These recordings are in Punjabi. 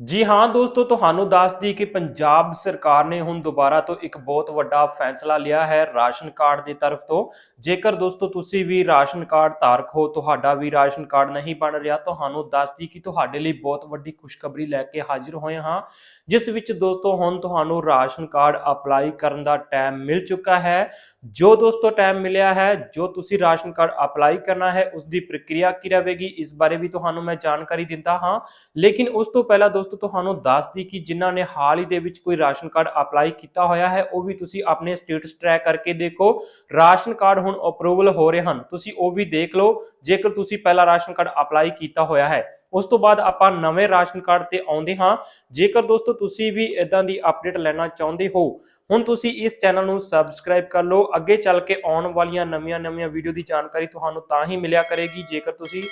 ਜੀ ਹਾਂ ਦੋਸਤੋ, ਤੁਹਾਨੂੰ ਦੱਸਦੀ ਕਿ ਪੰਜਾਬ ਸਰਕਾਰ ਨੇ ਹੁਣ ਦੁਬਾਰਾ ਤੋਂ ਇੱਕ ਬਹੁਤ ਵੱਡਾ ਫੈਸਲਾ ਲਿਆ ਹੈ ਰਾਸ਼ਨ ਕਾਰਡ ਦੀ ਤਰਫ ਤੋਂ। ਜੇਕਰ ਦੋਸਤੋ, ਤੁਸੀਂ ਵੀ ਰਾਸ਼ਨ ਕਾਰਡ ਧਾਰਕ ਹੋ, ਤੁਹਾਡਾ ਵੀ ਰਾਸ਼ਨ ਕਾਰਡ ਨਹੀਂ ਬਣ ਰਿਹਾ, ਤੁਹਾਨੂੰ ਦੱਸਦੀ ਕਿ ਤੁਹਾਡੇ ਲਈ ਬਹੁਤ ਵੱਡੀ ਖੁਸ਼ਖਬਰੀ ਲੈ ਕੇ ਹਾਜ਼ਰ ਹੋਏ ਹਾਂ। ਜਿਸ ਵਿੱਚ ਦੋਸਤੋ, ਹੁਣ ਤੁਹਾਨੂੰ ਰਾਸ਼ਨ ਕਾਰਡ ਅਪਲਾਈ ਕਰਨ ਦਾ ਟਾਈਮ ਮਿਲ ਚੁੱਕਾ ਹੈ। ਜੋ ਦੋਸਤੋ ਟਾਈਮ ਮਿਲਿਆ ਹੈ, ਜੋ ਤੁਸੀਂ ਰਾਸ਼ਨ ਕਾਰਡ ਅਪਲਾਈ ਕਰਨਾ ਹੈ ਉਸ ਦੀ ਪ੍ਰਕਿਰਿਆ ਕੀ ਰਹੇਗੀ, ਇਸ ਬਾਰੇ ਵੀ ਤੁਹਾਨੂੰ ਮੈਂ ਜਾਣਕਾਰੀ ਦਿੰਦਾ ਹਾਂ। ਲੇਕਿਨ ਉਸ ਤੋਂ ਪਹਿਲਾਂ ਦੋਸਤੋ ਤੁਹਾਨੂੰ ਦੱਸ ਕਿ ਜਿਨ੍ਹਾਂ ਨੇ ਹਾਲ ਹੀ ਦੇ ਵਿੱਚ ਕੋਈ ਰਾਸ਼ਨ ਕਾਰਡ ਅਪਲਾਈ ਕੀਤਾ ਹੋਇਆ ਹੈ, ਉਹ ਵੀ ਤੁਸੀਂ ਆਪਣੇ ਸਟੇਟਸ ਟਰੈਕ ਕਰਕੇ ਦੇਖੋ। ਰਾਸ਼ਨ ਕਾਰਡ ਹੁਣ ਅਪਰੂਵਲ ਹੋ ਰਹੇ ਹਨ। ਤੁਸੀਂ ਉਹ ਵੀ ਦੇਖ ਲਓ, ਜੇਕਰ ਤੁਸੀਂ ਪਹਿਲਾ ਰਾਸ਼ਨ ਕਾਰਡ ਅਪਲਾਈ ਕੀਤਾ ਹੋਇਆ ਹੈ। ਉਸ ਤੋਂ ਬਾਅਦ ਆਪਾਂ ਨਵੇਂ ਰਾਸ਼ਨ ਕਾਰਡ ਤੇ ਆਉਂਦੇ ਹਾਂ। ਜੇਕਰ ਦੋਸਤੋ, ਤੁਸੀਂ ਵੀ ਇਦਾਂ ਦੀ ਅਪਡੇਟ ਲੈਣਾ ਚਾਹੁੰਦੇ ਹੋ, ਹੁਣ ਤੁਸੀਂ ਇਸ ਚੈਨਲ ਨੂੰ ਸਬਸਕ੍ਰਾਈਬ ਕਰ ਲਓ। ਅੱਗੇ ਚੱਲ ਕੇ ਆਉਣ ਵਾਲੀਆਂ ਨਵੀਆਂ-ਨਵੀਆਂ ਵੀਡੀਓ ਦੀ ਜਾਣਕਾਰੀ ਤੁਹਾਨੂੰ ਤਾਂ ਹੀ ਮਿਲਿਆ ਕਰੇਗੀ, ਜੇਕਰ ਤੁਸੀਂ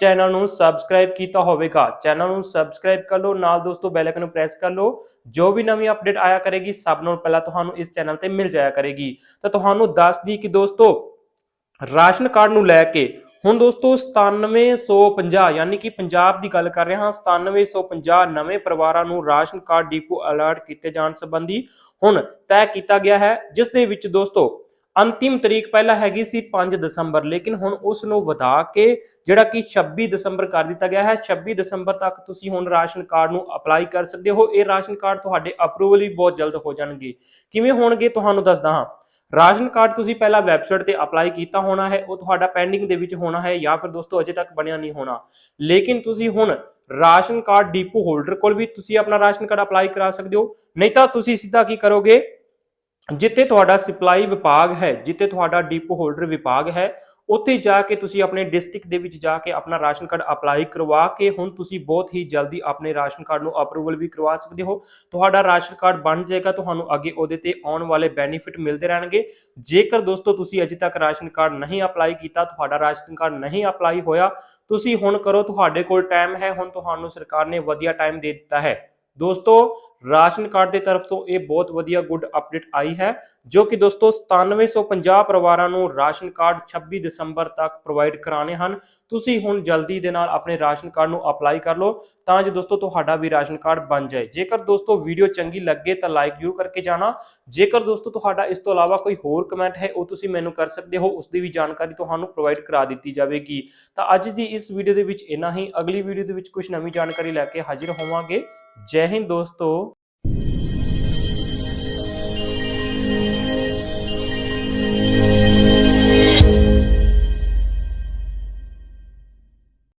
ਚੈਨਲ ਨੂੰ ਸਬਸਕ੍ਰਾਈਬ ਕੀਤਾ ਹੋਵੇਗਾ। ਚੈਨਲ ਨੂੰ ਸਬਸਕ੍ਰਾਈਬ ਕਰ ਲਓ, ਨਾਲ ਦੋਸਤੋ ਬੈਲ ਆਈਕਨ ਨੂੰ ਪ੍ਰੈਸ ਕਰ ਲਓ। ਜੋ ਵੀ ਨਵੀਂ ਅਪਡੇਟ ਆਇਆ ਕਰੇਗੀ, ਸਭ ਤੋਂ ਪਹਿਲਾਂ ਤੁਹਾਨੂੰ ਇਸ ਚੈਨਲ ਤੇ ਮਿਲ ਜਾਇਆ ਕਰੇਗੀ। ਤਾਂ ਤੁਹਾਨੂੰ ਦੱਸ ਦੀ ਕਿ ਦੋਸਤੋ, ਰਾਸ਼ਨ ਕਾਰਡ ਨੂੰ ਲੈ ਕੇ ਹੁਣ ਦੋਸਤੋ 9750 ਯਾਨੀ ਕਿ ਪੰਜਾਬ ਦੀ ਗੱਲ ਕਰ ਰਹੇ ਹਾਂ 9750 ਨਵੇਂ ਪਰਿਵਾਰਾਂ ਨੂੰ ਰਾਸ਼ਨ ਕਾਰਡ, ਡਿਪੂ ਅਲਰਟ ਕੀਤੇ ਜਾਣ ਸੰਬੰਧੀ ਹੁਣ ਤੈਅ ਕੀਤਾ ਗਿਆ ਹੈ। ਜਿਸ ਦੇ ਵਿੱਚ ਦੋਸਤੋ ਅੰਤਿਮ ਤਰੀਕ ਪਹਿਲਾਂ ਹੈਗੀ ਸੀ 5 ਦਸੰਬਰ, ਲੇਕਿਨ ਹੁਣ ਉਸ ਨੂੰ ਵਧਾ ਕੇ ਜਿਹੜਾ ਕਿ 26 ਦਸੰਬਰ ਕਰ ਦਿੱਤਾ ਗਿਆ ਹੈ। 26 ਦਸੰਬਰ ਤੱਕ ਤੁਸੀਂ ਹੁਣ ਰਾਸ਼ਨ ਕਾਰਡ ਨੂੰ ਅਪਲਾਈ ਕਰ ਸਕਦੇ ਹੋ। ਇਹ ਰਾਸ਼ਨ ਕਾਰਡ ਤੁਹਾਡੇ ਅਪਰੂਵਲ ਵੀ ਬਹੁਤ ਜਲਦ ਹੋ ਜਾਣਗੇ। ਕਿਵੇਂ ਹੋਣਗੇ ਤੁਹਾਨੂੰ ਦੱਸਦਾ ਹਾਂ। ਰਾਸ਼ਨ ਕਾਰਡ ਤੁਸੀਂ ਪਹਿਲਾਂ ਵੈਬਸਾਈਟ ਤੇ ਅਪਲਾਈ ਕੀਤਾ ਹੋਣਾ ਹੈ, ਉਹ ਤੁਹਾਡਾ ਪੈਂਡਿੰਗ ਦੇ ਵਿੱਚ ਹੋਣਾ ਹੈ ਜਾਂ ਫਿਰ ਦੋਸਤੋ ਅਜੇ ਤੱਕ ਬਣਿਆ ਨਹੀਂ ਹੋਣਾ। ਲੇਕਿਨ ਤੁਸੀਂ ਹੁਣ ਰਾਸ਼ਨ ਕਾਰਡ ਡੀਪੂ ਹੋਲਡਰ ਕੋਲ ਵੀ ਤੁਸੀਂ ਆਪਣਾ ਰਾਸ਼ਨ ਕਾਰਡ ਅਪਲਾਈ ਕਰਾ ਸਕਦੇ ਹੋ। ਨਹੀਂ ਤਾਂ ਤੁਸੀਂ ਸਿੱਧਾ ਕੀ ਕਰੋਗੇ? ਜਿੱਥੇ ਤੁਹਾਡਾ ਸਪਲਾਈ ਵਿਭਾਗ ਹੈ, ਜਿੱਥੇ ਤੁਹਾਡਾ ਡੀਪੂ ਹੋਲਡਰ ਵਿਭਾਗ ਹੈ, ਉੱਥੇ ਜਾ ਕੇ ਤੁਸੀਂ ਆਪਣੇ ਡਿਸਟ੍ਰਿਕਟ ਦੇ ਵਿੱਚ ਜਾ ਕੇ ਆਪਣਾ ਰਾਸ਼ਨ ਕਾਰਡ ਅਪਲਾਈ ਕਰਵਾ ਕੇ ਹੁਣ ਤੁਸੀਂ ਬਹੁਤ ਹੀ ਜਲਦੀ ਆਪਣੇ ਰਾਸ਼ਨ ਕਾਰਡ ਨੂੰ ਅਪਰੂਵਲ ਵੀ ਕਰਵਾ ਸਕਦੇ ਹੋ। ਤੁਹਾਡਾ ਰਾਸ਼ਨ ਕਾਰਡ ਬਣ ਜਾਏਗਾ, ਤੁਹਾਨੂੰ ਅੱਗੇ ਉਹਦੇ ਤੇ ਆਉਣ ਵਾਲੇ ਬੈਨੀਫਿਟ ਮਿਲਦੇ ਰਹਿਣਗੇ। ਜੇਕਰ ਦੋਸਤੋ ਤੁਸੀਂ ਅਜੇ ਤੱਕ ਰਾਸ਼ਨ ਕਾਰਡ ਨਹੀਂ ਅਪਲਾਈ ਕੀਤਾ, ਤੁਹਾਡਾ ਰਾਸ਼ਨ ਕਾਰਡ ਨਹੀਂ ਅਪਲਾਈ ਹੋਇਆ, ਤੁਸੀਂ ਹੁਣ ਕਰੋ, ਤੁਹਾਡੇ ਕੋਲ ਟਾਈਮ ਹੈ, ਹੁਣ ਤੁਹਾਨੂੰ ਸਰਕਾਰ ਨੇ ਵਧੀਆ ਟਾਈਮ ਦੇ ਦਿੱਤਾ ਹੈ। ਦੋਸਤੋ, ਰਾਸ਼ਨ ਕਾਰਡ ਦੇ ਤਰਫ ਤੋਂ ਇਹ ਬਹੁਤ ਵਧੀਆ ਗੁੱਡ ਅਪਡੇਟ ਆਈ ਹੈ, ਜੋ ਕਿ ਦੋਸਤੋ 9750 ਪਰਿਵਾਰਾਂ ਨੂੰ ਰਾਸ਼ਨ ਕਾਰਡ 26 ਦਸੰਬਰ ਤੱਕ ਪ੍ਰੋਵਾਈਡ ਕਰਾਣੇ ਹਨ। ਤੁਸੀਂ ਹੁਣ ਜਲਦੀ ਦੇ ਨਾਲ ਆਪਣੇ ਰਾਸ਼ਨ ਕਾਰਡ ਨੂੰ ਅਪਲਾਈ ਕਰ ਲਓ, ਤਾਂ ਜੋ ਦੋਸਤੋ ਤੁਹਾਡਾ ਵੀ ਰਾਸ਼ਨ ਕਾਰਡ ਬਣ ਜਾਏ। ਜੇਕਰ ਦੋਸਤੋ ਵੀਡੀਓ ਚੰਗੀ ਲੱਗੇ ਤਾਂ ਲਾਈਕ ਜ਼ਰੂਰ ਕਰਕੇ ਜਾਣਾ। ਜੇਕਰ ਦੋਸਤੋ ਤੁਹਾਡਾ ਇਸ ਤੋਂ ਇਲਾਵਾ ਕੋਈ ਹੋਰ ਕਮੈਂਟ ਹੈ, ਉਹ ਤੁਸੀਂ ਮੈਨੂੰ ਕਰ ਸਕਦੇ ਹੋ ਉਸ ਦੀ ਵੀ ਜਾਣਕਾਰੀ ਤੁਹਾਨੂੰ ਪ੍ਰੋਵਾਈਡ ਕਰਾ ਦਿੱਤੀ ਜਾਵੇਗੀ। ਤਾਂ ਅੱਜ ਦੀ ਇਸ ਵੀਡੀਓ ਦੇ ਵਿੱਚ ਇੰਨਾ ਹੀ। ਅਗਲੀ ਵੀਡੀਓ ਦੇ ਵਿੱਚ ਕੁਝ ਨਵੀਂ ਜਾਣਕਾਰੀ ਲੈ ਕੇ ਹਾਜ਼ਰ ਹੋਵਾਂਗੇ। ਜੈ ਹਿੰਦ ਦੋਸਤੋ।